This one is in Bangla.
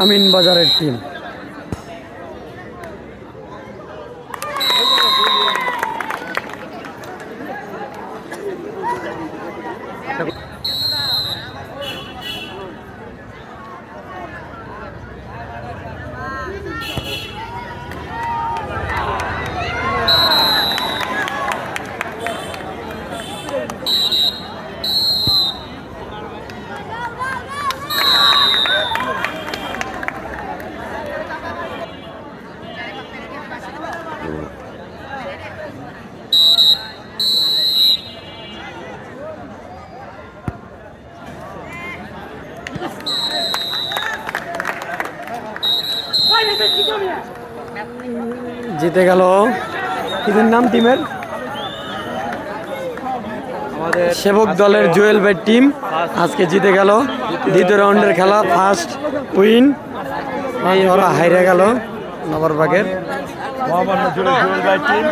আমিন বাজারের টিম জিতে গেল। কিদের নাম টিমের? সেবক দলের জুয়েল ভাই টিম আজকে জিতে গেল। দ্বিতীয় রাউন্ডের খেলা ফার্স্ট উইন ওরা হাইরে গেল নগরবাগের মহামান্য জুয়েল জুয়েল ভাই টিম।